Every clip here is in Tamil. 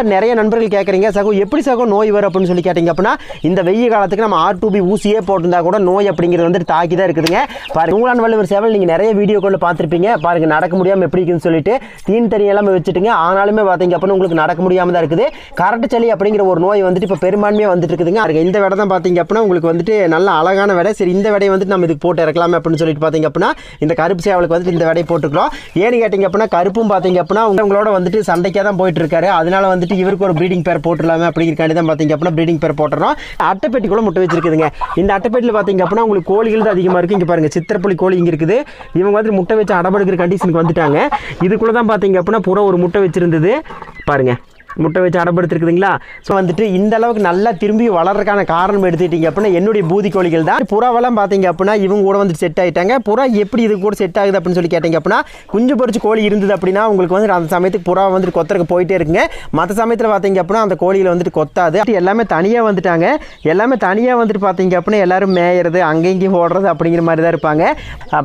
மாதிரி நிறைய நண்பர்கள் கேட்குறீங்க சகோ எப்படி சகோ நோய் வரும் அப்படின்னு சொல்லி கேட்டிங்க அப்படின்னா இந்த வெயில் காலத்துக்கு நம்ம ஆர் டூபி ஊசியே போட்டிருந்தா கூட நோய் அப்படிங்கிறது வந்துட்டு தாக்கி தான் இருக்குதுங்க. பாருங்க உங்களான் வள்ளுவர் சேவல் நீங்கள் நிறைய வீடியோக்களில் பார்த்துருப்பீங்க. பாருங்க நடக்க முடியாமல் எப்படி இருக்குன்னு சொல்லிட்டு தீன் தண்ணி எல்லாமே வச்சுட்டுங்க. ஆனாலுமே பார்த்தீங்க அப்படின்னா உங்களுக்கு நடக்க முடியாமல் தான் இருக்குது. கரண்ட் சளி அப்படிங்கிற ஒரு நோய் வந்துட்டு இப்போ பெரும்பான்மையாக வந்துட்டு இருக்குதுங்க. இந்த விட தான் பார்த்தீங்க அப்படின்னா உங்களுக்கு வந்துட்டு நல்ல அழகான விடை. சரி இந்த விடையை வந்துட்டு நம்ம இதுக்கு போட்டு இறக்கலாமே அப்படின்னு சொல்லிட்டு பார்த்தீங்க அப்படின்னா இந்த கருப்பு சேவலுக்கு வந்துட்டு இந்த விடையை போட்டுக்கலாம் ஏன்னு கேட்டிங்க அப்படின்னா கருப்பும் பார்த்தீங்க அப்படின்னா உங்களோட வந்துட்டு சண்டைக்காக தான் போயிட்டு இருக்காரு. அதனால வந்துட்டு இவருக்கு ஒரு ப்ரீடிங் பேர் போட்டுடலாமே அப்படிங்கிறக்காண்டி தான் பார்த்தீங்க அப்படின்னா ப்ரீடிங் பேர் போட்டுறோம். அட்டைப்பெட்டி கூட முட்டை வச்சிருக்குதுங்க. இந்த அட்டைப்பேட்டியில் பார்த்தீங்க அப்படின்னா உங்களுக்கு கோழிகள் தான் அதிகமாக இருக்குது இங்கே பாருங்கள் சித்திரப்புலி கோழி இங்கே இருக்குது. இவங்க வந்து முட்டை வச்சு அடப்படுக்கிற கண்டிஷனுக்கு வந்துட்டாங்க. இதுக்குள்ளே தான் பார்த்தீங்க அப்படின்னா புற ஒரு முட்டை வச்சிருந்தது. பாருங்கள் முட்டை வச்சு அடப்படுத்திருக்குதுங்களா ஸோ வந்துட்டு இந்த அளவுக்கு நல்லா திரும்பி வளர்றதுக்கான காரணம் எடுத்துக்கிட்டீங்க அப்படின்னா என்னுடைய பூதி கோழிகள் தான். புறாவெல்லாம் பார்த்தீங்க அப்படின்னா இவங்க கூட வந்துட்டு செட் ஆகிட்டாங்க புறா எப்படி இது கூட செட் ஆகுது அப்படின்னு சொல்லி கேட்டிங்க அப்படின்னா குஞ்சு பொறிச்சு கோழி இருந்தது அப்படின்னா உங்களுக்கு வந்து அந்த சமயத்துக்கு புறா வந்துட்டு கொத்தருக்கு போயிட்டே இருக்குங்க. மற்ற சமயத்தில் பார்த்தீங்க அப்படின்னா அந்த கோழியில் வந்துட்டு கொத்தாது. எல்லாமே தனியாக வந்துட்டாங்க. எல்லாமே தனியாக வந்துட்டு பார்த்தீங்க அப்படின்னா எல்லாரும் மேயறது அங்கேயும் இங்கேயும் ஓடுறது அப்படிங்கிற மாதிரி தான் இருப்பாங்க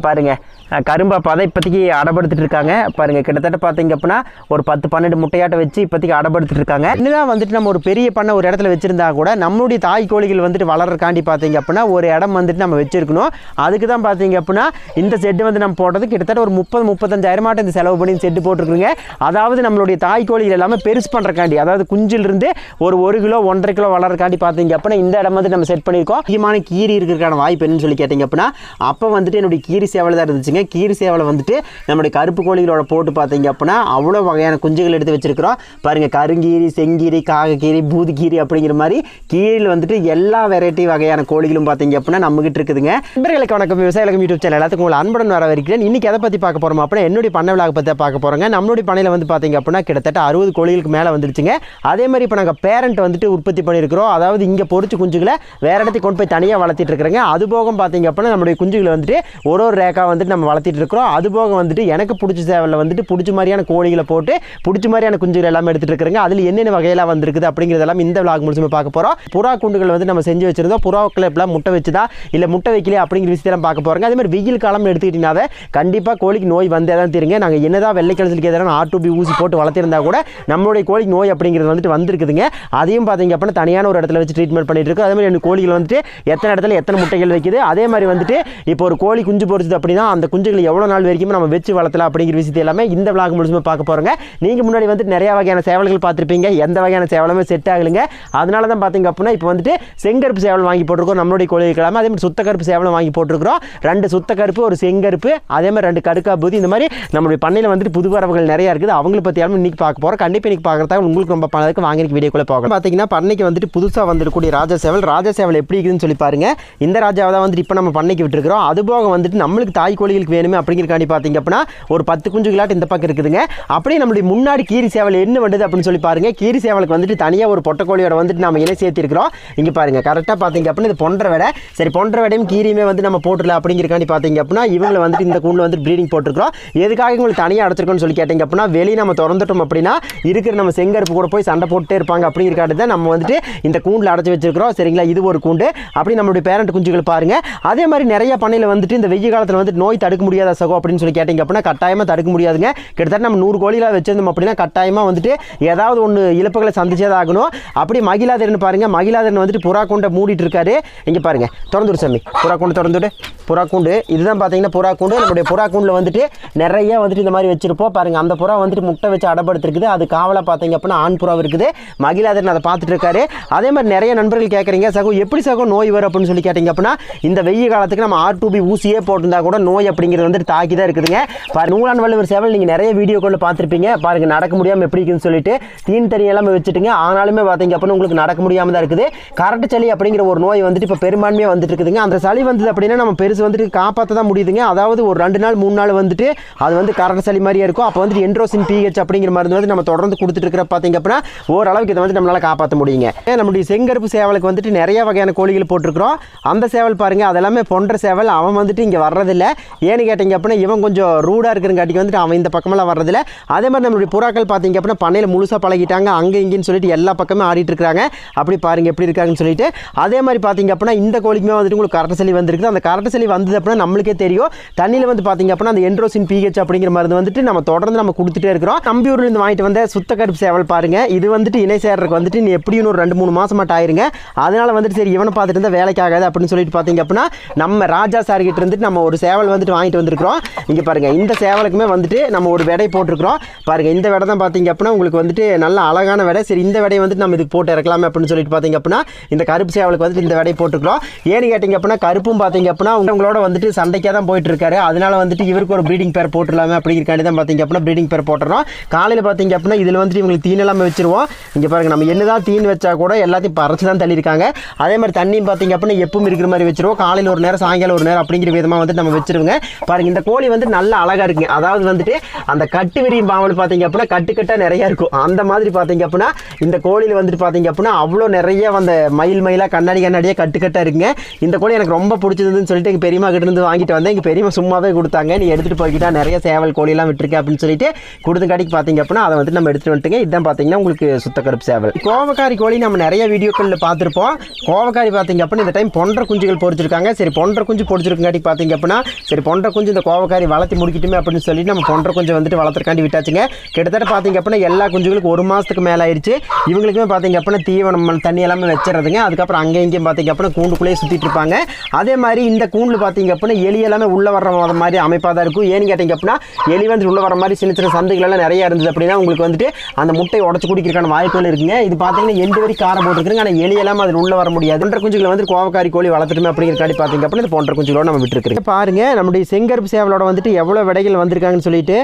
பாருங்கள் கரும்பை அஹ் இப்போதைக்கு அடப்படுத்திட்டு இருக்காங்க. பாருங்க கிட்டத்தட்ட பார்த்தீங்க அப்படின்னா ஒரு பத்து பன்னெண்டு முட்டையாட்ட வச்சு இப்போதைக்கு அடப்படுத்திட்டு இருக்காங்க. இன்னும் வந்துட்டு நம்ம ஒரு பெரிய பண்ணை ஒரு இடத்துல வச்சிருந்தா கூட நம்மளுடைய தாய் கோழிகள் வந்துட்டு வளர்றக்காண்டி பார்த்தீங்க அப்படின்னா ஒரு இடம் வந்துட்டு நம்ம வச்சிருக்கணும். அதுக்கு தான் பார்த்தீங்க அப்படின்னா இந்த செட்டு வந்து நம்ம போட்டது கிட்டத்தட்ட ஒரு முப்பது முப்பத்தஞ்சாயிரமாட்ட இந்த செலவு பண்ணி செட்டு போட்டிருக்குங்க. அதாவது நம்மளுடைய தாய் கோழிகள் எல்லாமே பெருசு பண்ணுறக்காண்டி அதாவது குஞ்சிலிருந்து ஒரு ஒரு கிலோ ஒன்றரை கிலோ வளர்றக்காண்டி பார்த்தீங்க அப்படின்னா இந்த இடம் வந்து நம்ம செட் பண்ணியிருக்கோம். அதிகமான கீரி இருக்கிறதுக்கான வாய்ப்பு என்னன்னு சொல்லி கேட்டிங்க அப்படின்னா அப்போ வந்துட்டு என்னுடைய கீரி சேவல் தான் இருந்துச்சுங்க கீரி சேவலை வந்துட்டு நம்முடைய கருப்பு கோழிகளோட போட்டு பார்த்தீங்க அப்படின்னா அவ்வளோ வகையான குஞ்சுகள் எடுத்து வச்சிருக்கிறோம். பாருங்க கருங்கீரி செங்கீரி காகக்கீரி பூதுகீரி அப்படிங்கிற மாதிரி கீரியில் வந்துட்டு எல்லா வெரைட்டி வகையான கோழிகளும் பார்த்தீங்க அப்படின்னா நம்மகிட்ட இருக்குதுங்க. நண்பர்களுக்கு வணக்கம். விவசாயிகளுக்கு யூடியூப் சேனல் எல்லாத்துக்கும் உங்களை அன்புடன் வர வரைக்கிறேன் இன்னைக்கு எதை பற்றி பார்க்க போகிறோம் அப்படின்னா என்னுடைய பண்ணை விழாவை பற்றி பார்க்க போகிறோங்க நம்மளுடைய பண்ணையில் வந்து பார்த்தீங்க அப்படின்னா கிட்டத்தட்ட அறுபது கோழிகளுக்கு மேலே வந்துருச்சுங்க அதே மாதிரி இப்போ நாங்கள் பேரண்ட் வந்துட்டு உற்பத்தி பண்ணியிருக்கிறோம். அதாவது இங்கே பொறிச்சு குஞ்சுகளை வேறு இடத்துக்கு கொண்டு போய் தனியாக வளர்த்திட்டு இருக்கிறேங்க. அது போக பார்த்தீங்க அப்படின்னா நம்முடைய குஞ்சுகளை வந்துட்டு ஒரு ஒரு ரேக்காக வந்துட்டு நம்ம வளர்த்திட்டு இருக்கிறோம். அது போக வந்துட்டு எனக்கு பிடிச்ச சேவலில் வந்துட்டு பிடிச்ச மாதிரியான கோழிகளை போட்டு பிடிச்ச மாதிரியான குஞ்சுகள் எல்லாமே எடுத்துகிட்டு இருக்கிறாங்க. அதில் என்னென்ன வகையெல்லாம் வந்திருக்குது அப்படிங்கிறதெல்லாம் இந்த விளாக் முழுசுமே பார்க்க போகிறோம் புறா குண்டுகள் வந்து நம்ம செஞ்சு வச்சிருந்தோம். புறாக்களை எப்படிலாம் முட்டை வச்சுதா இல்லை முட்டை வைக்கலையா அப்படிங்கிற விஷயத்தெல்லாம் பார்க்க போகிறாங்க அதே மாதிரி வெயில் காலம்னு எடுத்துக்கிட்டீங்கன்னாவே கண்டிப்பாக கோழிக்கு நோய் வந்தே தான் தெரியுங்க நாங்கள் என்னதான் வெள்ளை கலசலுக்கு எதிரான ஆட்டுபி ஊசி போட்டு வளர்த்திருந்தா கூட நம்மளுடைய கோழிக்கு நோய் அப்படிங்கிறது வந்துட்டு வந்திருக்குதுங்க. அதையும் பார்த்தீங்க அப்படின்னா தனியான ஒரு இடத்துல வச்சு ட்ரீட்மெண்ட் பண்ணிட்டு இருக்கோம். அதே மாதிரி கோழிகள் வந்துட்டு எத்தனை இடத்துல எத்தனை முட்டைகள் வைக்குது. அதே மாதிரி வந்துட்டு இப்போ ஒரு கோழி குஞ்சு பொறிச்சது அப்படின்னா அந்த குஞ்சுகளை எவ்வளோ நாள் வரைக்கும் நம்ம வச்சு வளர்த்தலாம் அப்படிங்கிற விஷயத்தை எல்லாமே இந்த விளாக் முழுசுமே பார்க்க போகிறோங்க நீங்கள் முன்னாடி வந்துட்டு நிறையா வகையான சேவல்கள் பார்த்துருப்பீங்க. எந்த வகையான சேவலுமே செட் ஆகலைங்க. அதனால தான் பார்த்தீங்க அப்படின்னா இப்போ வந்துட்டு செங்கருப்பு சேவல் வாங்கி போட்டிருக்கோம். நம்மளுடைய கோழிகளாமல் அதே மாதிரி சுத்த கருப்பு சேவலும் வாங்கி போட்டிருக்கிறோம். ரெண்டு சுத்த கருப்பு ஒரு செங்கருப்பு அதே மாதிரி ரெண்டு கடுக்கா பூதி. இந்த மாதிரி நம்மளுடைய பண்ணையில் வந்துட்டு புது வரவுகள் நிறையா இருக்குது. அவங்கள பற்றியாலும் இன்றைக்கி பார்க்க போகிறோம் கண்டிப்பாக இன்னைக்கு பார்க்குறதா உங்களுக்கு ரொம்ப பணத்துக்கு வாங்கி வீடியோக்குள்ளே போகணும் பார்த்தீங்கன்னா பண்ணைக்கு வந்துட்டு புதுசாக வந்துருக்கூடிய ராஜா சேவல். ராஜா சேவல் எப்படி இருக்குதுன்னு சொல்லி பாருங்கள் இந்த ராஜாவை தான் வந்துட்டு இப்போ நம்ம பண்ணைக்கு விட்டுருக்கிறோம். அது போக வந்துட்டு நம்மளுக்கு தாய் கோழிகளுக்கு வேணுமே அப்படிங்கிறக்காண்டி பார்த்தீங்க அப்படின்னா ஒரு பத்து குஞ்சுகளாட்டு இந்த பக்கம் இருக்குதுங்க. அப்படியே நம்மளுடைய முன்னாடி கீரி சேவல் என்ன பண்ணுது அப்படின்னு சொல்லி பாருங்க. கீரி சேவலுக்கு வந்துட்டு தனியாக ஒரு பொட்டக்கோழியோட வந்துட்டு நம்ம இணை சேர்த்திருக்கிறோம். இங்கே பாருங்க கரெக்டாக பார்த்தீங்க அப்படின்னா இது பொன்ற விட. சரி பொன்ற விடையும் கீரியுமே வந்து நம்ம போட்டுடல அப்படிங்கிறக்காண்டி பார்த்தீங்க அப்படின்னா இவங்களை வந்துட்டு இந்த கூண்டில் வந்து ப்ரீடிங் போட்டிருக்கிறோம். எதுக்காக உங்களுக்கு தனியாக அடைச்சிருக்கோம்னு சொல்லி கேட்டிங்க அப்படின்னா வெளியே நம்ம திறந்துட்டோம் அப்படின்னா இருக்கிற நம்ம செங்கருப்பு கூட போய் சண்டை போட்டுட்டே இருப்பாங்க அப்படிங்கிறக்காண்டி தான் நம்ம வந்துட்டு இந்த கூண்டில் அடைச்சி வச்சிருக்கிறோம். சரிங்களா? இது ஒரு கூண்டு. அப்படி நம்மளுடைய பேரண்ட் குஞ்சுகள் பாருங்க. அதே மாதிரி நிறைய பண்ணையில் வந்துட்டு இந்த வெய்ய காலத்தில் வந்து நோய் தடுக்க முடியாத சகோ அப்படின்னு சொல்லி கேட்டிங்க அப்படின்னா கட்டாயமாக தடுக்க முடியாதுங்க. கிட்டத்தட்ட நம்ம நூறு கோழிலாம் வச்சிருந்தோம் அப்படின்னா கட்டாயமாக வந்துட்டு ஏதாவது ஒன்று இழப்புகளை சந்திச்சே தான் ஆகணும். அப்படி மகிழாதரன் பாருங்க மகிழாதரன் வந்துட்டு புறா கூண்டை மூடிட்டு இருக்காரு இங்கே பாருங்க திறந்துடு சாமி. புறா கூண்டு திறந்துட்டு புறா கூண்டு இதுதான் பார்த்தீங்கன்னா புறா கூண்டு நம்மளுடைய புறா கூண்டில் வந்துட்டு நிறைய வந்துட்டு இந்த மாதிரி வச்சிருப்போம். பாருங்க அந்த புறா வந்துட்டு முட்டை வச்சு அடப்படுத்திருக்குது. அது காவலாக பார்த்தீங்க அப்படின்னா ஆண் புறாவும் இருக்குது. மகிழாதரன் அதை பார்த்துட்டு இருக்காரு அதே மாதிரி நிறைய நண்பர்கள் கேட்குறீங்க சகோ எப்படி சகோ நோய் வரும் அப்படின்னு சொல்லி கேட்டிங்க அப்படின்னா இந்த வெயில் காலத்துக்கு நம்ம ஆர்டிபி ஊசியே போட்டிருந்தா கூட நோய் அப்படி அப்படிங்கிறது வந்துட்டு தாக்கி தான் இருக்குதுங்க. பாரு நூலான் வள்ளுவர் சேவல் நீங்கள் நிறைய வீடியோக்களில் பார்த்துருப்பீங்க. பாருங்க நடக்க முடியாமல் எப்படி இருக்குன்னு சொல்லிட்டு தீன் தனி எல்லாமே வச்சுட்டுங்க. ஆனாலுமே பார்த்தீங்க அப்படின்னு உங்களுக்கு நடக்க முடியாமல் தான் இருக்குது. கரண்ட் சளி அப்படிங்கிற ஒரு நோய் வந்துட்டு இப்போ பெரும்பான்மையாக வந்துட்டு இருக்குதுங்க. அந்த சளி வந்தது அப்படின்னா நம்ம பெருசு வந்துட்டு காப்பாற்ற தான் முடியுதுங்க. அதாவது ஒரு ரெண்டு நாள் மூணு நாள் வந்துட்டு அது வந்து கரண்ட் சளி மாதிரியே இருக்கும். அப்போ வந்துட்டு என்ட்ரோசின் பிஹெச் அப்படிங்கிற மருந்து வந்து நம்ம தொடர்ந்து கொடுத்துட்டு இருக்கிற பார்த்தீங்க அப்படின்னா ஓரளவுக்கு இதை வந்து நம்மளால் காப்பாற்ற முடியுங்க. ஏன் நம்முடைய செங்கருப்பு சேவலுக்கு வந்துட்டு நிறைய வகையான கோழிகள் போட்டிருக்கிறோம். அந்த சேவல் பாருங்க அதெல்லாமே பொன்ற சேவல். அவன் வந்துட்டு இங்கே வர்றதில்லை. ஏன் ஏன்னு கேட்டிங்க அப்படின்னா இவன் கொஞ்சம் ரூடாக இருக்கிறங்காட்டிக்கு வந்துட்டு அவன் இந்த பக்கமெல்லாம் வர்றதில்ல. அதே மாதிரி நம்மளுடைய புறாக்கள் பார்த்தீங்க அப்படின்னா பண்ணையில் முழுசாக பழகிட்டாங்க. அங்கே இங்கேன்னு சொல்லிட்டு எல்லா பக்கமே ஆடிட்டு இருக்காங்க அப்படி பாருங்க எப்படி இருக்காங்கன்னு சொல்லிட்டு. அதே மாதிரி பார்த்தீங்க அப்படின்னா இந்த கோழிக்குமே வந்துட்டு உங்களுக்கு கரட்ட சளி வந்துருக்குது. அந்த கரட்ட சளி வந்தது அப்படின்னா நம்மளுக்கே தெரியும். தண்ணியில் வந்து பார்த்தீங்க அப்படின்னா அந்த என்ட்ரோசின் பிஹெச் அப்படிங்கிற மருந்து வந்துட்டு நம்ம தொடர்ந்து நம்ம கொடுத்துட்டே இருக்கிறோம். நம்பியூர்ல இருந்து வாங்கிட்டு வந்த சுத்த கருப்பு சேவல் பாருங்க. இது வந்துட்டு இணை சேர்றதுக்கு வந்துட்டு நீ எப்படியும் ஒரு ரெண்டு மூணு மாசமாட்ட ஆயிருங்க. அதனால வந்துட்டு சரி இவனை பார்த்துட்டு இருந்தால் வேலைக்கு ஆகாது அப்படின்னு சொல்லிட்டு பார்த்தீங்க அப்படின்னா நம்ம ராஜா சார் கிட்ட இருந்துட்டு நம்ம ஒரு சேவல் வந்துட்டு வாங்கிட்டு வந்திருக்கிறோம். இங்கே பாருங்கள் இந்த சேவலுக்குமே வந்துட்டு நம்ம ஒரு விடை போட்டிருக்கிறோம். பாருங்க இந்த விடை தான் பார்த்தீங்க அப்படின்னா உங்களுக்கு வந்துட்டு நல்ல அழகான விடை. சரி இந்த விடையை வந்துட்டு நம்ம இதுக்கு போட்டு இறக்கலாமே அப்படின்னு சொல்லிட்டு பார்த்தீங்க அப்படின்னா இந்த கருப்பு சேவலுக்கு வந்துட்டு இந்த விடையை போட்டிருக்கிறோம். ஏன்னு கேட்டிங்க அப்படின்னா கருப்பும் பார்த்தீங்க அப்படின்னா உங்களோட வந்துட்டு சண்டைக்காக தான் போயிட்டு இருக்காரு அதனால வந்துட்டு இவருக்கு ஒரு ப்ரீடிங் பேர் போட்டுடலாமே அப்படிங்கிறக்காண்டி தான் பார்த்தீங்க அப்படின்னா ப்ரீடிங் பேர் போட்டுறோம். காலையில் பார்த்தீங்க அப்படின்னா இதில் வந்துட்டு இவங்களுக்கு தீன் எல்லாமே வச்சுருவோம். இங்கே பாருங்க நம்ம என்னதான் தீன் வச்சா கூட எல்லாத்தையும் பறச்சு தான் தள்ளியிருக்காங்க. அதே மாதிரி தண்ணியும் பார்த்தீங்க அப்படின்னா எப்பவும் இருக்கிற மாதிரி வச்சுருவோம். காலையில் ஒரு நேரம் சாயங்காலம் ஒரு நேரம் அப்படிங்கிற விதமாக வந்துட்டு நம்ம வச்சுருவோங்க. பாருங்க இந்த கோழி வந்து நல்ல அழகா இருக்குங்க. அதாவது வந்துட்டு அந்த கட்டு விரியும் பாவல் பார்த்தீங்க அப்படின்னா கட்டுக்கட்டாக நிறைய இருக்கும். அந்த மாதிரி பார்த்தீங்க அப்படின்னா இந்த கோழியில் வந்துட்டு பார்த்தீங்க அப்படின்னா அவ்வளோ நிறைய அந்த மயில் மயிலாக கண்ணாடி கண்ணாடியாக கட்டுக்கட்டாக இருக்குங்க. இந்த கோழி எனக்கு ரொம்ப பிடிச்சதுன்னு சொல்லிட்டு எங்கள் பெரியம்மா கிட்ட இருந்து வாங்கிட்டு வந்தேன். எங்கள் பெரியம்மா சும்மாவே கொடுத்தாங்க. நீ எடுத்துகிட்டு போய்கிட்டா நிறைய சேவல் கோழியெல்லாம் விட்டுருக்கேன் அப்படின்னு சொல்லிட்டு கொடுத்தங்காட்டிக்கு பார்த்தீங்க அப்படின்னா அதை வந்து நம்ம எடுத்துகிட்டு வந்துட்டுங்க. இதுதான் பார்த்தீங்கன்னா உங்களுக்கு சுத்த கருப்பு சேவல் கோவக்காரி கோழி நம்ம நிறைய வீடியோக்களில் பார்த்துருப்போம் கோவக்காரி பார்த்தீங்க அப்படின்னா இந்த டைம் பொன்ற குஞ்சுகள் பொறிச்சிருக்காங்க. சரி பொன்ற குஞ்சு பொறிச்சிருக்காட்டி பார்த்தீங்க அப்படின்னா சரி பொண்டை குஞ்சு இந்த கோவக்காரி வளர்த்தி முடிக்கட்டுமே அப்படின்னு சொல்லிட்டு நம்ம பொண்டை குஞ்சு வந்துட்டு வளர்த்துறக்காண்டி விட்டாச்சுங்க. கிட்டத்தட்ட பார்த்தீங்க அப்படின்னா எல்லா குஞ்சுகளுக்கும் ஒரு மாதத்துக்கு மேலே ஆயிடுச்சு. இவங்களுக்குமே பார்த்தீங்க அப்படின்னா தீவனம் தண்ணி எல்லாமே வச்சிடறதுங்க. அதுக்கப்புறம் அங்கே இங்கேயும் பார்த்தீங்க அப்படின்னா கூண்டுக்குள்ளேயே சுற்றிட்டு இருப்பாங்க. அதே மாதிரி இந்த கூண்டில் பார்த்தீங்க அப்படின்னா எலி எல்லாமே உள்ளே வர்ற மாதிரி அமைப்பாக தான் இருக்கும். ஏன்னு கேட்டிங்க அப்படின்னா எலி வந்து உள்ளே வர மாதிரி சின்ன சின்ன சந்துகள் எல்லாம் நிறைய இருந்தது அப்படின்னா உங்களுக்கு வந்துட்டு அந்த முட்டை உடச்சு குடிக்கிறக்கான வாய்ப்புகள் இருக்குங்க. இது பார்த்தீங்கன்னா எந்த வரி காரம் போட்டுருக்குங்க ஆனால் எலி எல்லாமே அதில் உள்ளே வர முடியாது. ஒன்றரை குஞ்சுகளை வந்து கோவக்காரி கோழி வளர்த்துட்டுமே அப்படிங்கிற காட்டி பார்த்தீங்க அப்படின்னா இந்த போன்ற குஞ்சுகளோட நம்ம விட்டுருக்கோம் பாருங்க நம்முடைய செங்கருப்பு சேவலோட வந்துட்டு எவ்வளோ விடைகள் வந்திருக்காங்கன்னு சொல்லிட்டு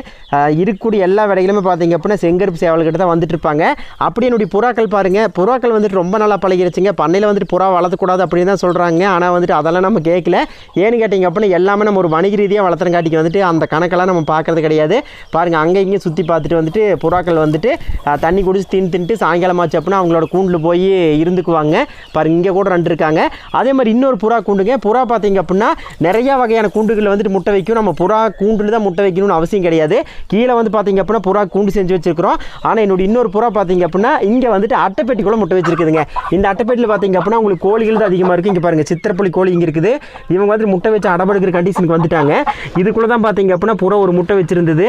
இருக்கக்கூடிய எல்லா விடைகளுமே பார்த்தீங்க அப்படின்னா செங்கருப்பு சேவல்கிட்ட தான் வந்துட்டு இருப்பாங்க அப்படி என்னுடைய புறாக்கள் பாருங்கள் புறாக்கள் வந்துட்டு ரொம்ப நல்லா பழகிருச்சுங்க. பண்ணையில் வந்துட்டு புறா வளர்த்தக்கூடாது அப்படின்னு தான் சொல்கிறாங்க ஆனால் வந்துட்டு அதெல்லாம் நம்ம கேட்கல ஏன்னு கேட்டிங்க அப்படின்னா எல்லாமே நம்ம ஒரு வணிக ரீதியாக வளர்த்துறங்காட்டிக்கு வந்துட்டு அந்த கணக்கெல்லாம் நம்ம பார்க்கறது கிடையாது. பாருங்கள் அங்கே இங்கே சுற்றி பார்த்துட்டு வந்துட்டு புறாக்கள் வந்துட்டு தண்ணி குடிச்சு தின்னு தின்ட்டு சாயங்காலம் ஆச்சு அப்படின்னா அவங்களோட கூண்டில் போய் இருந்துக்குவாங்க. பாருங்க இங்கே கூட ரெண்டு இருக்காங்க. அதே மாதிரி இன்னொரு புறா கூண்டுங்க. புறா பார்த்தீங்க அப்படின்னா நிறையா வகையான கூண்டுகளில் வந்துட்டு முட்டை வைக்கும் நம்ம புறா கூண்டில் தான் முட்டை வைக்கணும்னு அவசியம் கிடையாது. கீழே வந்து பார்த்திங்க அப்படின்னா புறா கூண்டு செஞ்சு வச்சிருக்கிறோம். ஆனால் என்னோட இன்னொரு புறா பார்த்திங்க அப்படின்னா இங்கே வந்துட்டு அட்டைப்பெட்டிக்குள்ளே முட்டை வச்சிருக்குதுங்க. இந்த அட்டைப்பெட்டியில் பார்த்தீங்க அப்படின்னா உங்களுக்கு கோழிகள் தான் அதிகமாக இருக்குது இங்கே பாருங்கள் சித்திரப்புலி கோழி இங்கே இருக்குது. இவங்க வந்து முட்டை வச்சு அடபடுக்கிற கண்டிஷனுக்கு வந்துட்டாங்க. இதுக்குள்ளே தான் பார்த்தீங்க அப்படின்னா புறா ஒரு முட்டை வச்சிருந்தது.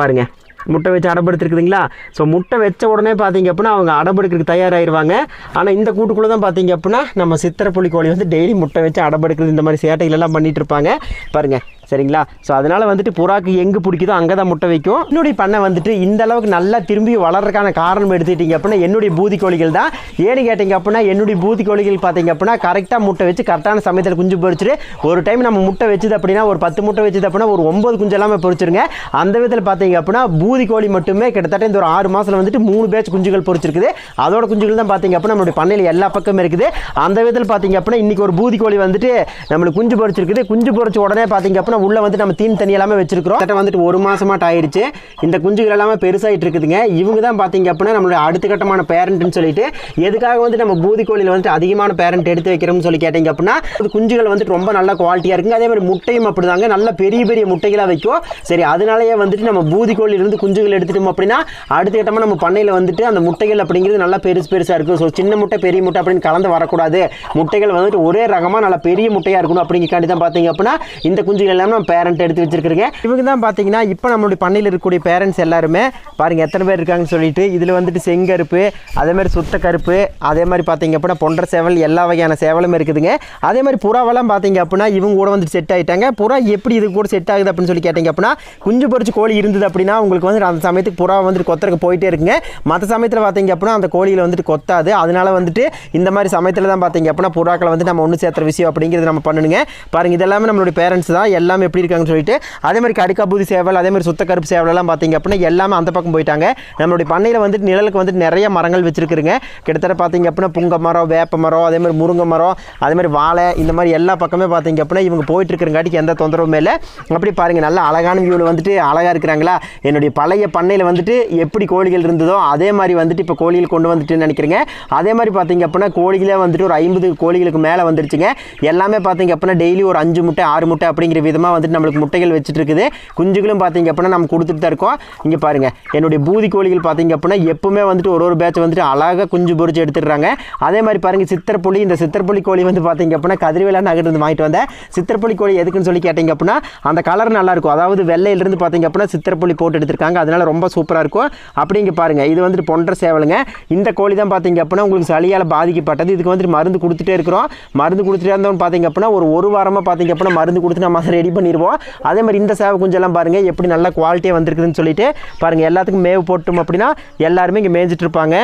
பாருங்கள் முட்டை வச்சு அடப்படுத்திருக்குதுங்களா ஸோ முட்டை வச்ச உடனே பார்த்தீங்க அப்படின்னா அவங்க அடப்படுக்கிறதுக்கு தயாராகிடுவாங்க ஆனால் இந்த கூட்டுக்குள்ளே தான் பார்த்தீங்க அப்படின்னா நம்ம சித்திரப்புலி கோழி வந்து டெய்லி முட்டை வச்சு அடப்படுக்கிறது இந்த மாதிரி சேட்டைகள் எல்லாம் பண்ணிகிட்டு இருப்பாங்க. பாருங்கள் சரிங்களா? ஸோ அதனால் வந்துட்டு புறாக்கு எங்கே பிடிக்குதோ அங்கே தான் முட்டை வைக்கும். என்னுடைய பண்ணை வந்துட்டு இந்த அளவுக்கு நல்லா திரும்பி வளர்றதுக்கான காரணம் எடுத்துக்கிட்டீங்க அப்படின்னா என்னுடைய பூதி கோழிகள் தான். ஏன்னு கேட்டிங்க அப்படின்னா என்னுடைய பூதி கோழிகள் பார்த்தீங்க அப்படின்னா கரெக்டாக முட்டை வச்சு கரெக்டான சமயத்தில் குஞ்சு பொறிச்சிட்டு ஒரு டைம் நம்ம முட்டை வச்சது அப்படின்னா ஒரு பத்து முட்டை வச்சது அப்படின்னா ஒரு ஒம்பது குஞ்சு எல்லாமே பொரிச்சிருங்க. அந்த விதத்தில் பார்த்தீங்க அப்படின்னா பூதி கோழி மட்டுமே கிட்டத்தட்ட இந்த ஒரு ஆறு மாதத்தில் வந்துட்டு மூணு பேச்சு குஞ்சுகள் பொரிச்சிருக்குது. அதோட குஞ்சுகள் தான் பார்த்தீங்க அப்படின்னா நம்மளுடைய பண்ணையில் எல்லா பக்கமும் இருக்குது. அந்த விதத்தில் பார்த்தீங்க அப்படின்னா இன்றைக்கி ஒரு பூதி கோழி வந்துட்டு நம்மளுக்கு குஞ்சு பொரிச்சிருக்குது. குஞ்சு பொரிச்ச உடனே பார்த்தீங்க அப்படின்னா உள்ள வந்து நம்ம தீன் தண்ணி எல்லாமே வச்சிருக்கிறோம். கிட்ட வந்துட்டு ஒரு மாசமாட்ட ஆயிடுச்சு. இந்த குஞ்சுகள் எல்லாமே பெருசாயிட்டு இருக்குதுங்க. இவங்க தான் பார்த்தீங்க அப்படின்னா நம்மளுடைய அடுத்த கட்டமான பேரண்ட்னு சொல்லிட்டு எதுக்காக வந்து நம்ம பூதி கோழியில் வந்துட்டு அதிகமான பேரண்ட் எடுத்து வைக்கிறோம்னு சொல்லி கேட்டீங்க அப்படின்னா அது குஞ்சுகள் வந்துட்டு ரொம்ப நல்ல குவாலிட்டியாக இருக்குங்க. அதே மாதிரி முட்டையும் அப்படிதாங்க. நல்ல பெரிய பெரிய முட்டைகளாக வைக்கும். சரி அதனாலயே வந்துட்டு நம்ம பூதி கோழியிலிருந்து குஞ்சுகள் எடுத்துட்டோம் அப்படின்னா அடுத்த கட்டமாக நம்ம பண்ணையில் வந்துட்டு அந்த முட்டைகள் அப்படிங்கிறது நல்லா பெருசு பெருசாக இருக்கும். ஸோ சின்ன முட்டை பெரிய முட்டை அப்படின்னு கலந்து வரக்கூடாது. முட்டைகள் வந்துட்டு ஒரே ரகமாக நல்லா பெரிய முட்டையாக இருக்கணும் அப்படிங்கிறக்காண்டி தான் பார்த்தீங்க அப்படின்னா இந்த குஞ்சுகள் நம்ம பேரண்ட் எடுத்து வச்சிருக்கிறீங்க. இவங்க தான் பார்த்தீங்கன்னா இப்போ நம்மளுடைய பண்ணையில் இருக்கக்கூடிய பேரண்ட்ஸ் எல்லாருமே பாருங்க எத்தனை பேர் இருக்காங்கன்னு சொல்லிட்டு இதில் வந்துட்டு செங்கருப்பு அதே மாதிரி சுத்த கருப்பு அதே மாதிரி பார்த்தீங்க அப்படின்னா பொன்ற சேவல் எல்லா வகையான சேவலும் இருக்குதுங்க. அதே மாதிரி புறாவெல்லாம் பார்த்தீங்க அப்படின்னா இவங்க கூட வந்துட்டு செட் ஆகிட்டாங்க புறா எப்படி இது கூட செட் ஆகுது அப்படின்னு சொல்லி கேட்டீங்க அப்படின்னா குஞ்சு பொறிச்சு கோழி இருந்தது அப்படின்னா உங்களுக்கு வந்து அந்த சமயத்துக்கு புறா வந்துட்டு கொத்தருக்கு போயிட்டே இருக்குங்க. மற்ற சமயத்தில் பார்த்தீங்க அப்படின்னா அந்த கோழியில் வந்துட்டு கொத்தாது. அதனால வந்துட்டு இந்த மாதிரி சமயத்தில் தான் பார்த்தீங்க அப்படின்னா புறாக்களை வந்து நம்ம ஒன்று சேர்த்துற விஷயம் அப்படிங்கிறது நம்ம பண்ணணுங்க. பாருங்க இதெல்லாமே நம்மளுடைய பேரண்ட்ஸ் தான். எல்லாம் எப்படி இருக்காங்கன்னு சொல்லிட்டு அதே மாதிரி கடுக்காபூதி சேவல் அதே மாதிரி சுத்த கருப்பு சேவல் பார்த்தீங்க அப்படின்னா எல்லாமே அந்த பக்கம் போயிட்டாங்க. நம்மளுடைய பண்ணையில் வந்துட்டு நிழலுக்கு வந்துட்டு நிறைய மரங்கள் வச்சுருக்குறங்க கிட்டத்தட்ட பார்த்தீங்க அப்படின்னா புங்க மரம் வேப்ப மரம் அதே மாதிரி முருங்கை மரம் அதே மாதிரி வாழை இந்த மாதிரி எல்லா பக்கமே பார்த்தீங்க அப்படின்னா இவங்க போயிட்டுருக்கிறங்காட்டிக்கு எந்த தொந்தரவுமே இல்லை. அப்படி பாருங்கள் நல்ல அழகான வியூவில் வந்துட்டு அழகாக இருக்கிறாங்களா? என்னுடைய பழைய பண்ணையில் வந்துட்டு எப்படி கோழிகள் இருந்ததோ அதே மாதிரி வந்துட்டு இப்போ கோழிகள் கொண்டு வந்துட்டு நினைக்கிறேங்க. அதே மாதிரி பார்த்தீங்க அப்படின்னா கோழிகளே வந்துட்டு ஒரு ஐம்பது கோழிகளுக்கு மேலே வந்துருச்சுங்க. எல்லாமே பார்த்தீங்க அப்படின்னா டெய்லி ஒரு அஞ்சு முட்டை ஆறு முட்டை அப்படிங்கிற விதமாக அதிகமாக வந்துட்டு நம்மளுக்கு முட்டைகள் வச்சுட்டு இருக்குது குஞ்சுகளும் பார்த்தீங்க அப்படின்னா நம்ம கொடுத்துட்டு தான் இருக்கோம். இங்கே பாருங்கள் என்னுடைய பூதி கோழிகள் பார்த்தீங்க அப்படின்னா எப்பவுமே வந்துட்டு ஒரு ஒரு பேட்ச் வந்துட்டு அழகாக குஞ்சு பொறிச்சு எடுத்துடுறாங்க. அதே மாதிரி பாருங்கள் சித்திரப்புலி இந்த சித்திரப்புலி கோழி வந்து பார்த்தீங்க அப்படின்னா கதிர்வேலா நகர்ந்து வாங்கிட்டு வந்தேன். சித்திரப்புலி கோழி எதுக்குன்னு சொல்லி கேட்டிங்க அப்படின்னா அந்த கலர் நல்லாயிருக்கும் அதாவது வெள்ளையிலிருந்து பார்த்தீங்க அப்படின்னா சித்திரப்புலி போட்டு எடுத்திருக்காங்க. அதனால் ரொம்ப சூப்பராக இருக்கும். அப்படிங்க பாருங்கள் இது வந்துட்டு பொன்ற சேவலுங்க. இந்த கோழி தான் பார்த்தீங்க அப்படின்னா உங்களுக்கு சளியால் பாதிக்கப்பட்டது. இதுக்கு வந்துட்டு மருந்து கொடுத்துட்டே இருக்கிறோம். மருந்து கொடுத்துட்டே இருந்தோம் பார்த்தீங்க அப்படின்னா ஒரு ஒரு வாரமாக பார்த்தீங்க அப்படின்னா மருந்து கொடுத்து நம்ம அதை ரெடி பண்ணிடுவோம் அதே மாதிரி இந்த சேவை குஞ்செல்லாம் பாருங்க எப்படி நல்ல குவாலிட்டியாக வந்திருக்குதுன்னு சொல்லிட்டு பாருங்க எல்லாத்துக்கும் மேவு போட்டோம் அப்படின்னா எல்லாருமே இங்கே மேய்ஞ்சிட்டு இருப்பாங்க.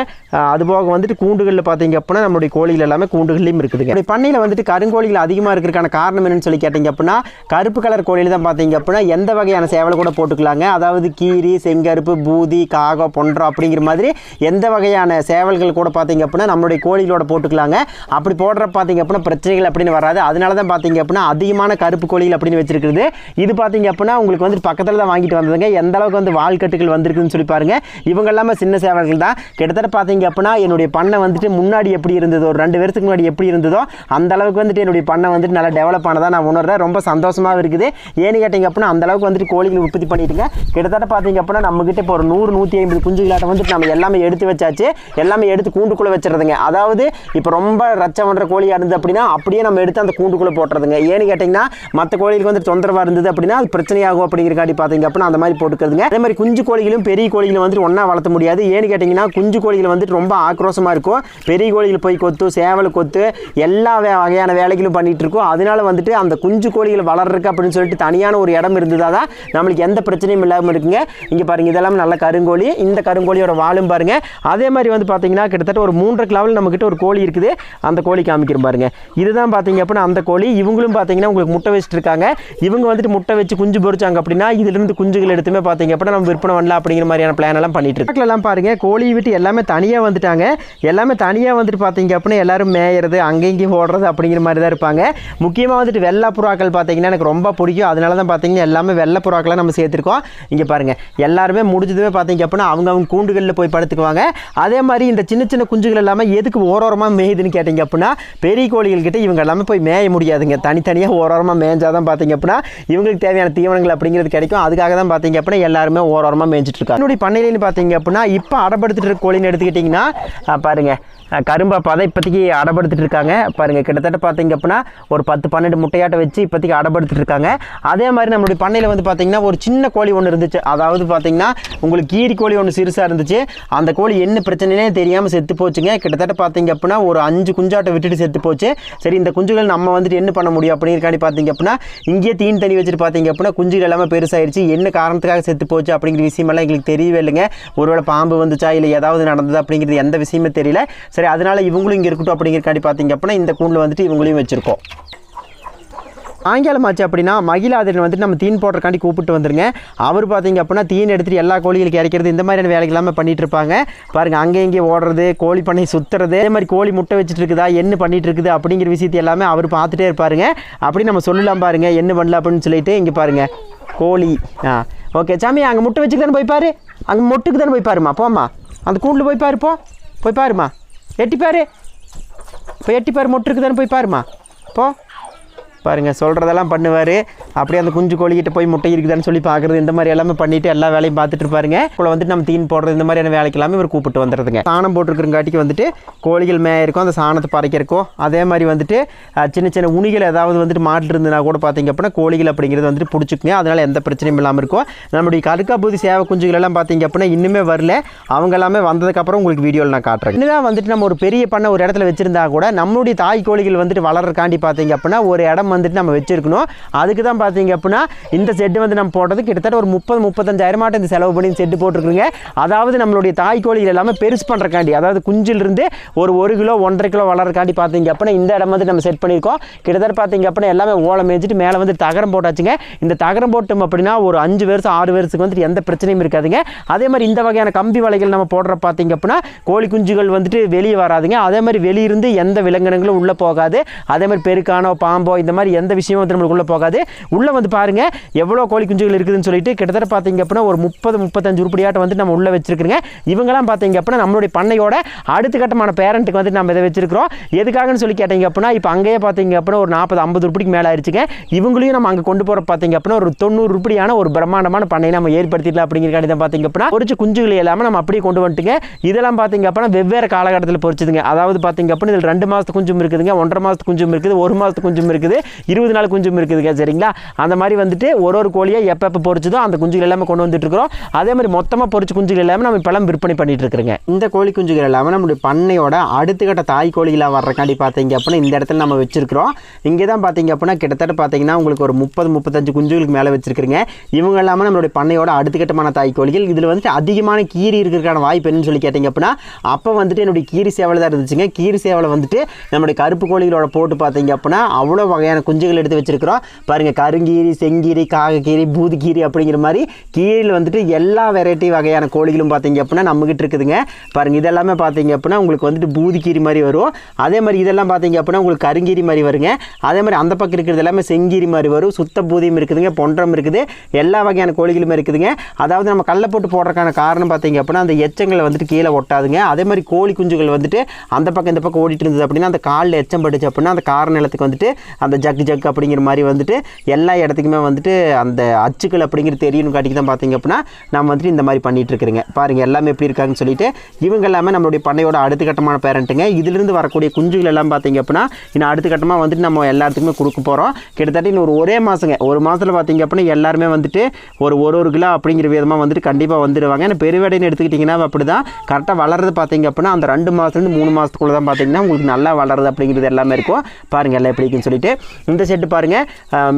அதுபோக வந்துட்டு கூண்டுகளில் பார்த்தீங்க அப்படின்னா நம்மளுடைய கோழிகள் எல்லாமே கூண்டுகள்லையும் இருக்குதுங்க. இப்படி பண்ணையில் வந்துட்டு கருங்கோழிகள் அதிகமாக இருக்கிறதுக்கான காரணம் என்னன்னு சொல்லி கேட்டிங்க அப்படின்னா கருப்பு கலர் கோழியில் தான் பார்த்தீங்க அப்படின்னா எந்த வகையான சேவலை கூட போட்டுக்கலாங்க. அதாவது கீரி செங்கருப்பு பூதி காகம் பொன்றம் அப்படிங்கிற மாதிரி எந்த வகையான சேவல்கள் கூட பார்த்தீங்க அப்படின்னா நம்மளுடைய கோழிகளோட போட்டுக்கலாங்க. அப்படி போடுற பார்த்தீங்க அப்படின்னா பிரச்சனைகள் அப்படின்னு வராது. அதனால தான் பார்த்தீங்க அப்படின்னா அதிகமான கருப்பு கோழிகள் அப்படின்னு வச்சிருக்குது இது பார்த்தீங்க அப்படின்னா உங்களுக்கு வந்து பக்கத்தில் தான் வாங்கிட்டு வந்ததுங்க. எந்த அளவுக்கு வந்து வால்கட்டுகள் வந்திருக்குன்னு சொல்லி பாருங்க. இவங்க எல்லாமே சின்ன சேவல்கள் தான். கிட்டத்தட்ட பார்த்தீங்க அப்படின்னா என்னுடைய பண்ணை வந்துட்டு முன்னாடி எப்படி இருந்ததோ ஒரு ரெண்டு வருஷத்துக்கு முன்னாடி எப்படி இருந்ததோ அந்த அளவுக்கு வந்துட்டு என்னுடைய பண்ணை வந்துட்டு நல்லா டெவலப் ஆனதா நான் உணர்றேன். ரொம்ப சந்தோஷமாக இருக்குது. ஏன்னு கேட்டிங்க அப்படின்னா அந்த அளவுக்கு வந்துட்டு கோழிகள் உற்பத்தி பண்ணிட்டுங்க. கிட்டத்தட்ட பார்த்தீங்க அப்படின்னா நம்மகிட்ட இப்போ ஒரு நூறு நூற்றி ஐம்பது குஞ்சுகளாட்ட வந்துட்டு நம்ம எல்லாமே எடுத்து வச்சாச்சு. எல்லாமே எடுத்து கூண்டுக்குள்ளே வச்சிருதுங்க. அதாவது இப்போ ரொம்ப ரச்சம் பண்ணுற கோழியாக இருந்தது அப்படின்னா அப்படியே நம்ம எடுத்து அந்த கூண்டுக்குள்ளே போட்டுறதுங்க. ஏன்னு கேட்டிங்கன்னா மற்ற கோழிகளுக்கு வந்து தொந்தரவாக இருந்தது அப்படின்னா அது பிரச்சனையாகும் அப்படிங்கிறக்காட்டி பார்த்தீங்க அப்படின்னா அந்த மாதிரி போட்டுக்கிறதுங்க. அதே மாதிரி குஞ்சு கோழிகளும் பெரிய கோழிகளும் வந்துட்டு ஒன்றா வளர்த்த முடியாது. ஏன்னு கேட்டிங்கன்னா குஞ்சு கோழிகள் வந்துட்டு ரொம்ப ஆக்ரோஷமாக இருக்கும். பெரிய கோழிகள் போய் கொத்து சேவல் கொத்து எல்லா வே- வகையான வேலைகளும் பண்ணிட்டு இருக்கும். அதனால வந்துட்டு அந்த குஞ்சு கோழிகள் வளர்றதுக்கு அப்படின்னு சொல்லிட்டு தனியான ஒரு இடம் இருந்ததா தான் நம்மளுக்கு எந்த பிரச்சனையும் இல்லாமல் இருக்குங்க. இங்கே பாருங்க இதெல்லாம் நல்ல கருங்கோழி. இந்த கருங்கோழியோட வாழும் பாருங்க. அதே மாதிரி வந்து பார்த்தீங்கன்னா கிட்டத்தட்ட ஒரு மூன்றரை கிலோவில் நம்மக்கிட்ட ஒரு கோழி இருக்குது. அந்த கோழி காமிக்கிறோம் பாருங்க. இதுதான் பார்த்தீங்க அப்படின்னா அந்த கோழி. இவங்களும் பார்த்தீங்கன்னா உங்களுக்கு முட்டை வச்சுட்டு இருக்காங்க. இவங்க வந்துட்டு முட்டை வச்சு குஞ்சு பொறிச்சாங்க அப்படின்னா இதிலிருந்து குஞ்சுகள் எடுத்துமே பார்த்தீங்க. அப்படின்னா நம்ம விற்பனை பண்ணலாம் அப்படிங்கிற மாதிரியான பிளான் எல்லாம் பண்ணிட்டு இருக்கோம். பாருங்க கோழியை விட்டு எல்லாமே தனியாக வந்துட்டாங்க. எல்லாமே தனியாக வந்துட்டு பார்த்தீங்க அப்படின்னா எல்லாரும் மேயறது அங்கேயும் இங்கேயும் ஓடுறது அப்படிங்கிற மாதிரி தான் இருப்பாங்க. முக்கியமாக வந்துட்டு வெள்ளை புறாக்கள் பார்த்தீங்கன்னா எனக்கு ரொம்ப பிடிக்கும். அதனால தான் பார்த்தீங்கன்னா எல்லாமே வெள்ளை புறாக்களை நம்ம சேர்த்துருக்கோம். இங்கே பாருங்க எல்லாருமே முடிஞ்சதுமே பார்த்தீங்க அப்படின்னா அவங்க அவங்க கூண்டுகளில் போய் படுத்துக்குவாங்க. அதே மாதிரி இந்த சின்ன சின்ன குஞ்சுகள் எல்லாமே எதுக்கு ஓரோரமாக மேயுதுன்னு கேட்டிங்க அப்படின்னா பெரிய கோழிகள் கிட்ட இவங்க எல்லாமே போய் மேய முடியாதுங்க. தனித்தனியாக ஓரோரமாக மேய்ஞ்சாதான் பார்த்தீங்க அப்படின்னா இவங்களுக்கு தேவையான தீவனங்கள் அப்படிங்கிறது கிடைக்கும். அதுக்காக தான் பார்த்தீங்க அப்படின்னா எல்லாருமே ஓரோரமாக மேய்ஞ்சிட்டு இருக்காங்க. என்னுடைய பண்ணையிலேன்னு பார்த்தீங்க அப்படின்னா இப்போ அடப்படுத்துட்டு இருக்க கோழின்னு எடுத்துக்கிட்டிங்கன்னா பாருங்கள் கரும்பை பதை இப்போதைக்கு அடப்படுத்திட்டு இருக்காங்க. பாருங்கள் கிட்டத்தட்ட பார்த்தீங்க அப்படின்னா ஒரு பத்து பன்னெண்டு முட்டையாட்டை வச்சு இப்போதைக்கு அடப்படுத்திட்டு இருக்காங்க. அதே மாதிரி நம்மளுடைய பண்ணையில் வந்து பார்த்தீங்கன்னா ஒரு சின்ன கோழி ஒன்று இருந்துச்சு. அதாவது பார்த்தீங்கன்னா உங்களுக்கு கீரி கோழி ஒன்று சிறுசாக இருந்துச்சு. அந்த கோழி என்ன பிரச்சனைனே தெரியாமல் செத்து போச்சுங்க. கிட்டத்தட்ட பார்த்தீங்க அப்படின்னா ஒரு அஞ்சு குஞ்சாட்டை விட்டுட்டு செத்து போச்சு. சரி இந்த குஞ்சுகள் நம்ம வந்துட்டு என்ன பண்ண முடியும் அப்படிங்கிறக்காண்டி பார்த்தீங்க அப்படின்னா இங்கேயே தீன் தண்ணி வச்சுட்டு பார்த்தீங்க அப்படின்னா குஞ்சுகள் எல்லாமே பெருசாகிடுச்சு என்ன காரணத்துக்காக செத்து போச்சு அப்படிங்கிற விஷயமெல்லாம் எங்களுக்கு தெரியவே இல்லைங்க. ஒருவேளை பாம்பு வந்துச்சா இல்லை ஏதாவது நடந்தது அப்படிங்கிறது எந்த விஷயமே தெரியல. சரி சரி அதனால இவங்களும் இங்கே இருக்கட்டும் அப்படிங்கிறக்காண்டி பார்த்தீங்க அப்படின்னா இந்த கூண்டில் வந்துட்டு இவங்களையும் வச்சுருக்கோம். ஆங்கிலம் ஆச்சு அப்படின்னா மகிழாதிரன் வந்துட்டு நம்ம தீன் போடுறக்காண்டி கூப்பிட்டு வந்துருங்க. அவர் பார்த்தீங்க அப்படின்னா தீன் எடுத்துகிட்டு எல்லா கோழிகளுக்கு இறக்கிறது இந்த மாதிரியான வேலைகள் எல்லாமே பண்ணிட்டு இருப்பாங்க. பாருங்க அங்கே இங்கே ஓடுறது கோழி பண்ணை சுற்றுறது அதே மாதிரி கோழி முட்டை வச்சுட்டு இருக்குதா என்ன பண்ணிட்டு இருக்குது அப்படிங்கிற விஷயத்தை எல்லாமே அவர் பார்த்துட்டே இருப்பாருங்க. அப்படி நம்ம சொல்லலாம் பாருங்க என்ன பண்ணல அப்படின்னு சொல்லிட்டு இங்கே பாருங்க கோழி. ஆ ஓகே சாமி அங்கே முட்டை வச்சுக்கு தானே போய் பாரு? அங்கே முட்டுக்கு தானே போய் பாருமா போம்மா. அந்த கூண்டில் போய் பாரு போய் பாருமா எட்டி பாரு. இப்போ எட்டி பாரு மொட்டு இருக்குதானே போய் பாருமா போ. பாருங்கள் சொல்கிறதெல்லாம் பண்ணுவார். அப்படியே அந்த குஞ்சு கோழிக்கிட்ட போய் முட்டை இருக்குதான்னு சொல்லி பார்க்குறது இந்த மாதிரி எல்லாமே பண்ணிவிட்டு எல்லா வேலையும் பார்த்துட்டு இருப்பாருங்க. இப்போ வந்துட்டு நம்ம தீன் போடுறது இந்த மாதிரியான வேலைக்கு எல்லாமே இவர் கூப்பிட்டு வந்துடுதுங்க சாணம் போட்டிருக்கிறங்காட்டிக்கு வந்துட்டு கோழிகள் மேய இருக்கும் அந்த சாணத்தை பறைக்கிறக்கும் அதே மாதிரி வந்துட்டு சின்ன சின்ன உணிகள் ஏதாவது வந்துட்டு மாட்டில் இருந்ததுனா கூட பார்த்தீங்க அப்படின்னா கோழிகள் அப்படிங்கிறது வந்துட்டு பிடிச்சிக்குங்க. அதனால் எந்த பிரச்சனையும் இல்லாமல் இருக்கும். நம்மளுடைய கருக்காபூதி சேவை குஞ்சுகள் எல்லாம் பார்த்தீங்க அப்படின்னா இன்னுமே வரல. அவங்க எல்லாமே வந்ததுக்கப்புறம் உங்களுக்கு வீடியோவில் நான் காட்டுறேன் இன்னும் வந்துட்டு நம்ம ஒரு பெரிய பண்ணை ஒரு இடத்துல வச்சுருந்தா கூட நம்மளுடைய தாய் கோழிகள் வந்துட்டு வளர்றக்காண்டி பார்த்தீங்க அப்படின்னா ஒரு இடம் வந்துட்டு நம்ம வச்சிருக்கணும். அதுக்கு தான் பார்த்தீங்க அப்படின்னா இந்த செட்டு வந்து நம்ம போட்டது கிட்டத்தட்ட ஒரு முப்பது முப்பத்தஞ்சாயிரம் மாட்டம் இந்த செலவு பண்ணி செட்டு போட்டிருக்குங்க அதாவது நம்மளுடைய தாய் கோழிகள் எல்லாமே பெருசு பண்ணுறக்காண்டி அதாவது குஞ்சிலிருந்து ஒரு ஒரு கிலோ ஒன்றரை கிலோ வளர்க்காண்டி பார்த்தீங்க அப்படின்னா இந்த இடம் வந்து நம்ம செட் பண்ணியிருக்கோம். கிட்டத்தட்ட பார்த்தீங்க அப்படின்னா எல்லாமே ஓலை மேய்ச்சிட்டு மேலே வந்து தகரம் போட்டாச்சுங்க. இந்த தகரம் போட்டோம் அப்படின்னா ஒரு அஞ்சு வருஷம் ஆறு வருஷத்துக்கு வந்துட்டு எந்த பிரச்சனையும் இருக்காதுங்க. அதே மாதிரி இந்த வகையான கம்பி வலைகள் நம்ம போடுற பார்த்தீங்க அப்படின்னா கோழி குஞ்சுகள் வந்துட்டு வெளியே வராதுங்க. அதே மாதிரி வெளியிருந்து எந்த விலங்கினங்களும் உள்ளே போகாது. அதே மாதிரி பெருக்கானோ பாம்போ இந்த மாதிரி மாதிரி எந்த விஷயமும் வந்து நம்மளுக்குள்ளே போகாது. உள்ளே வந்து பாருங்கள் எவ்வளோ கோழி குஞ்சுகள் இருக்குதுன்னு சொல்லிட்டு கிட்டத்தட்ட பார்த்தீங்க அப்படின்னா ஒரு முப்பது முப்பத்தஞ்சு உருப்படியாட்டம் வந்து நம்ம உள்ளே வச்சிருக்கிறோங்க. இவங்கெல்லாம் பார்த்தீங்க அப்படின்னா நம்மளுடைய பண்ணையோட அடுத்த கட்டமான பேரண்ட்டுக்கு வந்து நம்ம இதை வச்சிருக்கிறோம். எதுக்காகன்னு சொல்லி கேட்டீங்க அப்படின்னா இப்போ அங்கேயே பார்த்தீங்க அப்படின்னா ஒரு நாற்பது ஐம்பது உருப்படிக்கு மேலே ஆயிடுச்சுங்க இவங்களையும் நம்ம அங்கே கொண்டு போகிற பார்த்தீங்க அப்படின்னா ஒரு தொண்ணூறு உருப்படியான ஒரு பிரம்மாண்டமான பண்ணையை நம்ம ஏற்படுத்திடலாம் அப்படிங்கிற தான் பார்த்தீங்க அப்படின்னா பொறிச்சு குஞ்சுகளை எல்லாமே நம்ம அப்படியே கொண்டு வந்துட்டுங்க. இதெல்லாம் பார்த்தீங்க அப்படின்னா வெவ்வேறு காலகட்டத்தில் பொறிச்சுதுங்க. அதாவது பார்த்தீங்க அப்படின்னா இதில் ரெண்டு மாதத்து குஞ்சும் இருக்குதுங்க ஒன்றரை மாதத்து குஞ்சும் இருக்குது ஒரு மாதத்து குஞ்சும் இருக்குது. இருபது நாள் குஞ்சும் இருக்குதுங்க சரிங்களா? அந்த மாதிரி வந்துட்டு ஒரு ஒரு கோழியை எப்போ எப்போ பொறிச்சதோ அந்த குஞ்சுகள் எல்லாமே கொண்டு வந்துட்டு இருக்கிறோம் அதே மாதிரி மொத்தமாக பொறிச்ச குஞ்சுகள் எல்லாமே நம்ம இப்போலாம் விற்பனை பண்ணிட்டு இருக்கிறோங்க. இந்த கோழி குஞ்சுகள் எல்லாமே நம்மளுடைய பண்ணையோட அடுத்த கட்ட தாய் கோழிகளாக வர்றக்காண்டி பார்த்தீங்க அப்படின்னா இந்த இடத்துல நம்ம வச்சிருக்கிறோம். இங்கே தான் பார்த்தீங்க அப்படின்னா கிட்டத்தட்ட பார்த்தீங்கன்னா உங்களுக்கு ஒரு முப்பது முப்பத்தஞ்சு குஞ்சுகளுக்கு மேலே வச்சிருக்கிறீங்க. இவங்க எல்லாமே நம்மளுடைய பண்ணையோட அடுத்த கட்டமான தாய் கோழிகள். இதில் வந்துட்டு அதிகமான கீரி இருக்கிறதுக்கான வாய்ப்பு என்னன்னு சொல்லி கேட்டிங்க அப்படின்னா அப்போ வந்துட்டு என்னுடைய கீரி சேவலை தான் இருந்துச்சுங்க. கீரி சேவலை வந்துட்டு நம்மளுடைய கருப்பு கோழிகளோட போட்டு பார்த்தீங்க அப்படின்னா அவ்வளோ வகையான குஞ்சுகள் எடுத்து வச்சிருக்கிறோம். பாருங்கள் கருங்கீரி செங்கீரி காகக்கீரி பூதிக்கீரி அப்படிங்கிற மாதிரி கீரியில் வந்துட்டு எல்லா வெரைட்டி வகையான கோழிகளும் பார்த்தீங்க அப்படின்னா நம்மகிட்ட இருக்குதுங்க. பாருங்கள் இதெல்லாமே பார்த்தீங்க அப்படின்னா உங்களுக்கு வந்துட்டு பூதிகீரி மாதிரி வரும். அதே மாதிரி இதெல்லாம் பார்த்தீங்க அப்படின்னா உங்களுக்கு கருங்கீரி மாதிரி வருங்க. அதே மாதிரி அந்த பக்கம் இருக்கிறது எல்லாமே செங்கீரி மாதிரி வரும். சுத்த பூதியும் இருக்குதுங்க பொன்றம் இருக்குது. எல்லா வகையான கோழிகளுமே இருக்குதுங்க. அதாவது நம்ம கல்லை போட்டு போடுறதுக்கான காரணம் பார்த்தீங்க அப்படின்னா அந்த எச்சங்களை வந்துட்டு கீழே ஒட்டாதுங்க. அதே மாதிரி கோழி குஞ்சுகள் வந்துட்டு அந்த பக்கம் இந்த பக்கம் ஓடிட்டு இருந்தது அப்படின்னா அந்த காலில் எச்சம் பட்டுச்சு அப்படின்னா அந்த கார நிலத்துக்கு வந்துட்டு அந்த ஜக்கு ஜக்கு அப்படிங்கிற மாதிரி வந்துட்டு எல்லா இடத்துக்குமே வந்துட்டு அந்த அச்சுக்கள் அப்படிங்கிறது தெரியணும் காட்டிக்கு தான் பார்த்தீங்க அப்படின்னா நம்ம வந்துட்டு இந்த மாதிரி பண்ணிகிட்டு இருக்கிறோங்க. பாருங்கள் எல்லாமே எப்படி இருக்காங்கன்னு சொல்லிட்டு இவங்க எல்லாமே நம்மளுடைய பண்ணையோட அடுத்த கட்டமான பேரண்ட்டுங்க இதிலிருந்து வரக்கூடிய குஞ்சுகள் எல்லாம் பார்த்தீங்க அப்படின்னா இன்னும் அடுத்த கட்டமாக வந்துட்டு நம்ம எல்லாத்துக்குமே கொடுக்க போகிறோம் கிட்டத்தட்ட இன்னும் ஒரு ஒரே மாதங்க ஒரு மாதத்தில் பார்த்தீங்க அப்படின்னா எல்லாருமே வந்துட்டு ஒரு ஒரு ஒரு கிலோ அப்படிங்கிற விதமாக வந்துட்டு கண்டிப்பாக வந்துடுவாங்க. ஏன்னா பெருவேடைன்னு எடுத்துக்கிட்டிங்கன்னா அப்படி தான் கரெக்டாக வளர்றது பார்த்தீங்க அப்படின்னா அந்த ரெண்டு மாதத்துலேருந்து மூணு மாதத்துக்குள்ளே தான் பார்த்தீங்கன்னா உங்களுக்கு நல்லா வளருது அப்படிங்கிறது எல்லாமே இருக்கும். பாருங்கள் எல்லாம் எப்படி இருக்குன்னு சொல்லிட்டு. இந்த செட்டு பாருங்கள்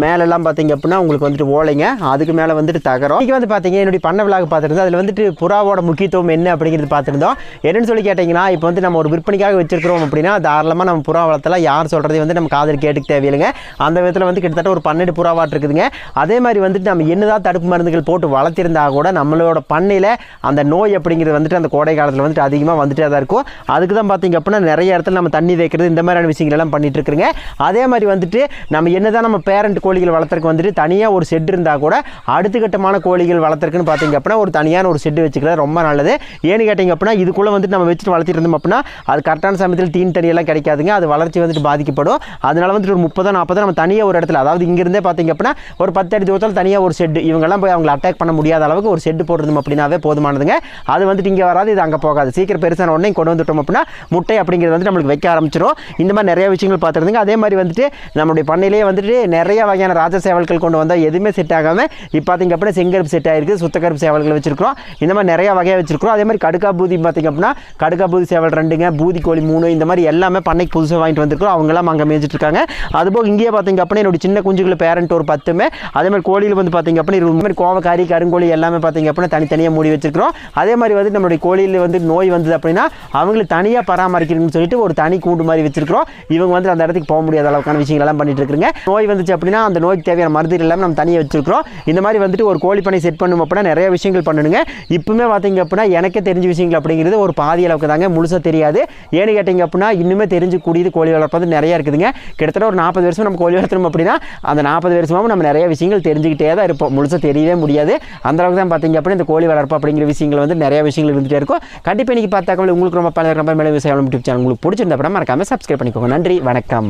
மேலெல்லாம் பார்த்தீங்க அப்படின்னா உங்களுக்கு வந்துட்டு ஓலைங்க. அதுக்கு மேலே வந்துட்டு தகரம். இன்றைக்கி வந்து பார்த்தீங்க என்னுடைய பண்ண விழாக்கு பார்த்துருந்தோம் அதில் வந்துட்டு புறாவோட முக்கியத்துவம் என்ன அப்படிங்கிறது பார்த்துருந்தோம் என்னன்னு சொல்லி கேட்டிங்கன்னா இப்போ வந்து நம்ம ஒரு விற்பனைக்காக வச்சிருக்கிறோம் அப்படின்னா தாராளமாக நம்ம புறா வளர்த்தலாம். யார் சொல்கிறதையும் வந்து நம்ம காதல் கேட்டுக்கு தேவையில்லைங்க. அந்த விதத்தில் வந்து கிட்டத்தட்ட ஒரு பன்னெண்டு புறாவாட்டு இருக்குதுங்க. அதே மாதிரி வந்துட்டு நம்ம என்னதான் தடுப்பு மருந்துகள் போட்டு வளர்த்திருந்தா கூட நம்மளோட பண்ணையில் அந்த நோய் அப்படிங்கிறது வந்துட்டு அந்த கோடை காலத்தில் வந்துட்டு அதிகமாக வந்துட்டே தான் இருக்கும். அதுக்கு தான் பார்த்தீங்க அப்படின்னா நிறைய இடத்துல நம்ம தண்ணி வைக்கிறது இந்த மாதிரியான விஷயங்கள் எல்லாம் பண்ணிட்டு இருக்கிறோங்க அதே மாதிரி வந்துட்டு நம்ம என்னதான் நம்ம பேரண்ட் கோழிகள் வளர்த்துறக்கு வந்துட்டு தனியாக ஒரு செட் இருந்தால் கூட அடுத்த கட்டமான கோழிகள் வளர்த்துறதுக்குன்னு பார்த்தீங்க அப்படின்னா ஒரு தனியான ஒரு செட்டு வச்சுக்கிறது ரொம்ப நல்லது. ஏன்னு கேட்டிங்க அப்படின்னா இதுக்குள்ளே வந்துட்டு நம்ம வச்சுட்டு வளர்த்திட்டு இருந்தோம் அப்படின்னா அது கரெக்டான சமயத்தில் தீன் தனியெல்லாம் கிடைக்காதுங்க. அது வளர்ச்சி வந்துட்டு பாதிக்கப்படும். அதனால வந்துட்டு ஒரு முப்பதோ நாற்பதோ நம்ம தனியாக ஒரு இடத்துல அதாவது இங்கிருந்தே பார்த்தீங்க அப்படின்னா ஒரு பத்து அடி தூரத்தில் தனியாக ஒரு செட்டு இவங்கெல்லாம் போய் அவங்களை அட்டாக் பண்ண முடியாத அளவுக்கு ஒரு செட்டு போட்டுருந்தோம் அப்படின்னாவே போதுமானதுங்க. அது வந்துட்டு இங்கே வராது இது அங்கே போகாது. சீக்கிரம் பெருசான உடனே கொண்டு வந்துட்டோம் அப்படின்னா முட்டை அப்படிங்கிறது வந்து நம்மளுக்கு வைக்க ஆரம்பிச்சிடும் இந்த மாதிரி நிறைய விஷயங்கள் பார்த்துருந்துங்க. அதே மாதிரி வந்துட்டு நம்மளுடைய பண்ணையிலேயே வந்துட்டு நிறைய வகையான ராஜ சேவல்கள் கொண்டு வந்தால் எதுவுமே செட் ஆகாமல் இப்போ பார்த்தீங்க அப்படின்னா செங்கருப்பு செட் ஆயிருக்கு சுத்தக்கருப்பு சேவல்கள் வச்சிருக்கிறோம். இந்த மாதிரி நிறைய வகையாக வச்சிருக்கிறோம். அதே மாதிரி கடுக்கா பூதி பார்த்தீங்க அப்படின்னா கடுக்கா பூதி சேவல் ரெண்டுங்க பூதி கோழி மூணு இந்த மாதிரி எல்லாமே பண்ணைக்கு புதுசாக வாங்கிட்டு வந்திருக்கிறோம். அவங்களாம் அங்கே மேய்ச்சிட்டு இருக்காங்க அதுபோக இங்கேயே பார்த்தீங்க அப்படின்னா என்னோட சின்ன குஞ்சுகள் பேரண்ட் ஒரு பத்துமே. அதே மாதிரி கோழியில் வந்து பார்த்திங்க அப்படின்னா இந்த மாதிரி கோவக்காரி கருங்கோழி எல்லாமே பார்த்திங்க அப்படின்னா தனித்தனியாக மூடி வச்சிருக்கிறோம். அதே மாதிரி வந்து நம்மளுடைய கோழியில் வந்து நோய் வந்தது அப்படின்னா அவங்களை தனியாக பராமரிக்கணும்னு சொல்லிட்டு ஒரு தனி கூண்டு மாதிரி வச்சிருக்கிறோம். இவங்க வந்து அந்த இடத்துக்கு போக முடியாத அளவுக்கான விஷயங்கள்லாம் பண்ணிட்டு இருக்கிறாங்க நோய் வந்துச்சு அப்படின்னா அந்த நோய்க்கு தேவையான மருந்து எல்லாமே நம்ம தனியாக வச்சிருக்கிறோம். இந்த மாதிரி வந்துட்டு ஒரு கோழி செட் பண்ணும் அப்படின்னா நிறைய விஷயங்கள் பண்ணணுங்க. இப்பவுமே பார்த்தீங்க அப்படின்னா எனக்கே தெரிஞ்ச விஷயங்கள் அப்படிங்கிறது ஒரு பாதி அளவுக்கு தாங்க. முழுசாக தெரியாது. ஏன்னு கேட்டிங்க அப்படின்னா இன்னுமே தெரிஞ்சக்கூடியது கோழி வளர்ப்பது வந்து நிறைய இருக்குதுங்க. கிட்டத்தட்ட ஒரு நாற்பது வருஷம் நம்ம கோழி வளர்த்தணும் அப்படின்னா அந்த நாற்பது வருஷமாகவும் நம்ம நிறைய விஷயங்கள் தெரிஞ்சுக்கிட்டே தான் இருப்போம். முழுசாக தெரியவே முடியாது. அந்த அளவுக்கு தான் பார்த்தீங்க அப்படின்னா இந்த கோழி வளர்ப்பு அப்படிங்கிற விஷயங்கள் வந்து நிறைய விஷயங்கள் இருந்துகிட்டே இருக்கும். கண்டிப்பாக இன்றைக்கி பார்த்தாக்க உங்களுக்கு ரொம்ப பல ரொம்ப மேலே விவசாயம் யூடியூப் சேனல் உங்களுக்கு பிடிச்சிருந்த அப்புறம் மறக்காமல் சப்ஸ்கிரைப் பண்ணிக்கோங்க. நன்றி. வணக்கம்.